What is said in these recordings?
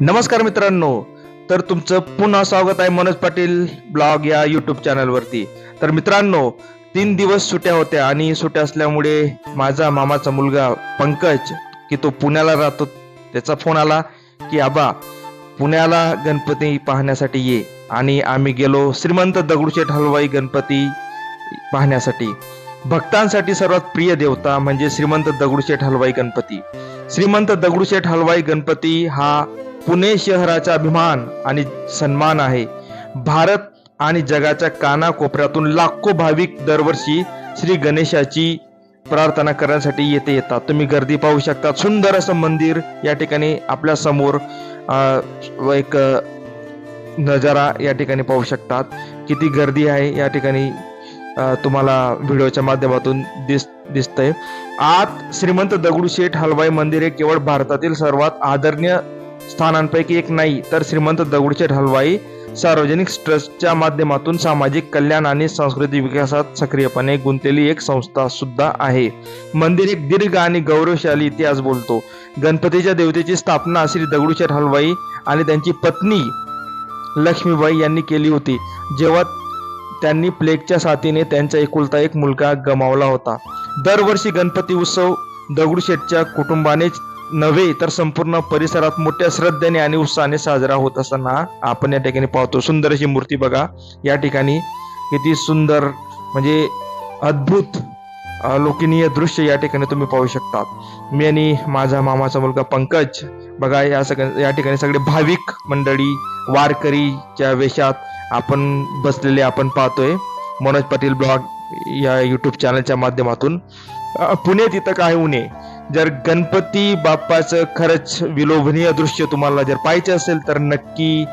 नमस्कार मित्रांनो तर तुमचं पुन्हा स्वागत आहे मनोज पाटील ब्लॉग या यूट्यूब चॅनलवरती तर मित्रांनो तीन दिवस सुट्या होत्या आणि सुट्या असल्यामुळे माझा मामाचा मुलगा पंकज की तो पुण्याला राहतो त्याचा फोन आला की आबा पुण्याला गणपती पाहण्यासाठी ये. आणि आम्ही गेलो श्रीमंत दगडूशेठ हलवाई गणपती पाहण्यासाठी. भक्तांसाठी सर्वात प्रिय देवता म्हणजे श्रीमंत दगडूशेठ हलवाई गणपती. श्रीमंत दगडूशेठ हलवाई गणपती हा पुणे शहराचा अभिमान आणि सन्मान आहे. भारत आणि जगाच्या कानाकोपऱ्यातून लाखो भाविक दरवर्षी श्री गणेशाची प्रार्थना करण्यासाठी येथे येतात. तुम्ही गर्दी पाहू शकता. सुंदर असं मंदिर या ठिकाणी आपल्यासमोर एक नजारा या ठिकाणी पाहू शकतात. किती गर्दी आहे या ठिकाणी तुम्हाला व्हिडिओच्या माध्यमातून दिस दिसतंय. आत श्रीमंत दगडूशेठ हलवाई मंदिर हे केवळ भारतातील सर्वात आदरणीय स्थानांपैकी एक नाही तर श्रीमंत दगडूशेठ हलवाई सार्वजनिक ट्रस्टच्या माध्यमातून सामाजिक कल्याण आणि सांस्कृतिक विकासात सक्रियपणे गुंतलेली एक संस्था सुद्धा आहे. मंदिर एक दीर्घ आणि गौरवशाली इतिहास बोलतो. गणपतीच्या देवतेची स्थापना श्री दगडूशेठ हलवाई आणि त्यांची पत्नी लक्ष्मीबाई यांनी केली होती. जेव्हा त्यांनी प्लेगच्या साथीने त्यांचा एकुलता एक मुलगा गमावला होता. दरवर्षी गणपती उत्सव दगडूशेठच्या कुटुंबानेच नव्हे तर संपूर्ण परिसरात मोठ्या श्रद्धेने आणि उत्साहाने साजरा होत असताना आपण या ठिकाणी पाहतो. सुंदर अशी मूर्ती बघा. या ठिकाणी किती सुंदर म्हणजे अद्भुत लोकनीय दृश्य या ठिकाणी तुम्ही पाहू शकतात मी आणि माझा मामाचा मुलगा पंकज बघा या सगळ्या या ठिकाणी सगळे भाविक मंडळी वारकरीच्या वेशात आपण बसलेले आपण पाहतोय. मनोज पाटील ब्लॉग या युट्यूब चॅनलच्या माध्यमातून. पुणे तिथं काय उणे जर गणपती बाप्पाचं खरंच विलोभनीय दृश्य तुम्हाला जर पाहायचं असेल तर नक्की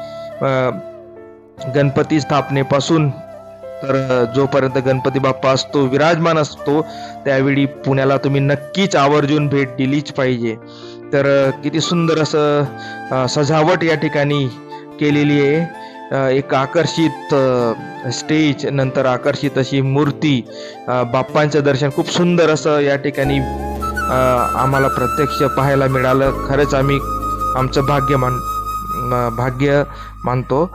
गणपती स्थापनेपासून तर जोपर्यंत गणपती बाप्पा असतो विराजमान असतो त्यावेळी पुण्याला तुम्ही नक्कीच आवर्जून भेट दिलीच पाहिजे. तर किती सुंदर असं सजावट या ठिकाणी केलेली आहे. एक आकर्षित स्टेज नंतर आकर्षित अशी मूर्ती बाप्पांचं दर्शन. खूप सुंदर असं या ठिकाणी आम्हाला प्रत्यक्ष पाहायला मिळालं. खरंच आम्ही आमचं भाग्य मान भाग्य मानतो.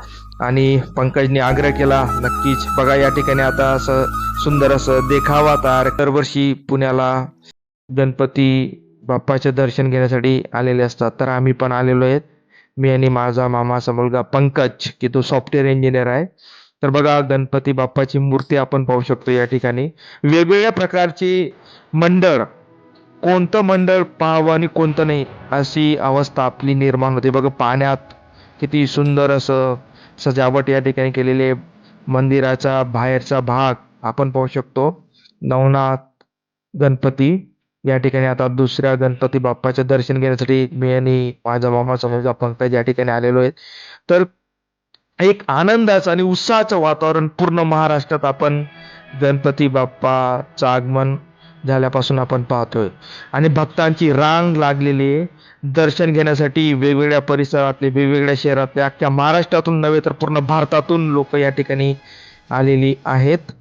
आणि पंकजने आग्रह केला नक्कीच. बघा या ठिकाणी आता असं सुंदर असं देखावा तार. दरवर्षी पुण्याला गणपती बाप्पाचे दर्शन घेण्यासाठी आलेले असतात. तर आम्ही पण आलेलो आहेत. मी आणि माझा मामाचा मुलगा पंकज की तो सॉफ्टवेअर इंजिनियर आहे. तर बघा गणपती बाप्पाची मूर्ती आपण पाहू शकतो या ठिकाणी. वेगवेगळ्या प्रकारची मंडळ कोणतं मंडळ पाहावं आणि कोणतं नाही अशी अवस्था आपली निर्माण होते. बघा पाण्यात किती सुंदर असं सजावट या ठिकाणी केलेले मंदिराचा बाहेरचा भाग आपण पाहू शकतो. नवनाथ गणपती या ठिकाणी आता दुसऱ्या गणपती बाप्पाचे दर्शन घेण्यासाठी मी आणि माझा मामाचा मुलगा पंकज या ठिकाणी आलेलो आहे. तर एक आनंदाचं आणि उत्साहाचं वातावरण पूर्ण महाराष्ट्रात आपण गणपती बाप्पाचं आगमन झाल्यापासून आपण पाहतोय. आणि भक्तांची रांग लागलेली आहे. दर्शन घेण्यासाठी वेगवेगळ्या परिसरातले वेगवेगळ्या शहरातले अख्ख्या महाराष्ट्रातून नव्हे तर पूर्ण भारतातून लोक या ठिकाणी आलेली आहेत.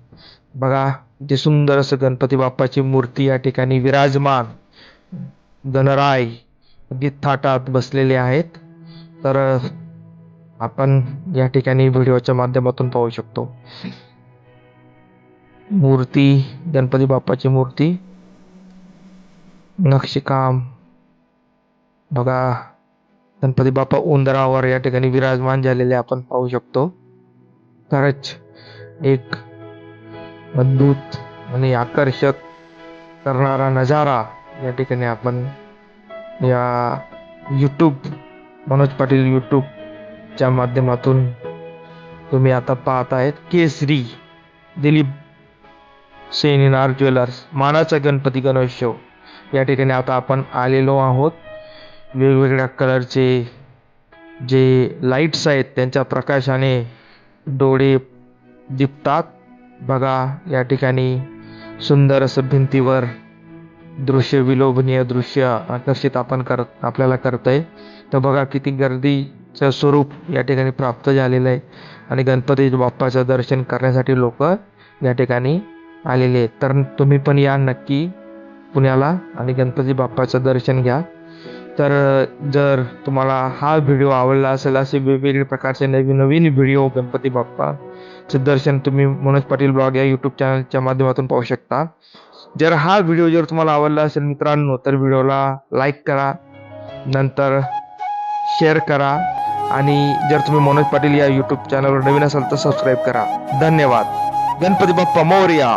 बघा ते सुंदर असं गणपती बाप्पाची मूर्ती या ठिकाणी विराजमान गणराय अगदी थाटात बसलेले आहेत. तर आपण या ठिकाणी व्हिडिओच्या माध्यमातून पाहू शकतो. मूर्ती गणपती बाप्पाची मूर्ती नक्षीकाम. बघा गणपती बाप्पा उंदरावर या ठिकाणी विराजमान झालेले आपण पाहू शकतो. खरंच एक अद्भुत आणि आकर्षक करणारा नजारा या ठिकाणी आपण या यूट्यूब मनोज पाटील यूट्यूबच्या माध्यमातून तुम्ही आता पाहत आहेत. केसरी दिलीप सेनिनार ज्वेलर्स मानाचा गणपती गणेशोत्सव. या ठिकाणी आता आपण आलेलो आहोत. वेगवेगळ्या कलरचे जे लाईट्स आहेत त्यांच्या प्रकाशाने डोळे दिपतात. बघा या ठिकाणी सुंदर असं भिंतीवर दृश्य विलोभनीय दृश्य आकर्षित आपण करत आपल्याला करतंय. तर बघा किती गर्दीचं स्वरूप या ठिकाणी प्राप्त झालेलं आहे. आणि गणपती बाप्पाचं दर्शन करण्यासाठी लोक या ठिकाणी आलेले आहेत. तर तुम्ही पण या नक्की पुण्याला आणि गणपती बाप्पाचं दर्शन घ्या. तर जर तुम्हाला हा व्हिडिओ आवडला असेल असे वेगवेगळे प्रकारचे नवीन नवीन व्हिडिओ गणपती बाप्पाचं दर्शन तुम्ही मनोज पाटील ब्लॉग या यूट्यूब चॅनलच्या माध्यमातून पाहू शकता. जर हा व्हिडिओ जर तुम्हाला आवडला असेल मित्रांनो तर व्हिडिओला लाईक करा. नंतर शेअर करा. आणि जर तुम्ही मनोज पाटील या यूट्यूब चॅनलवर नवीन असाल तर सबस्क्राईब करा. धन्यवाद. गणपती बाप्पा मोरया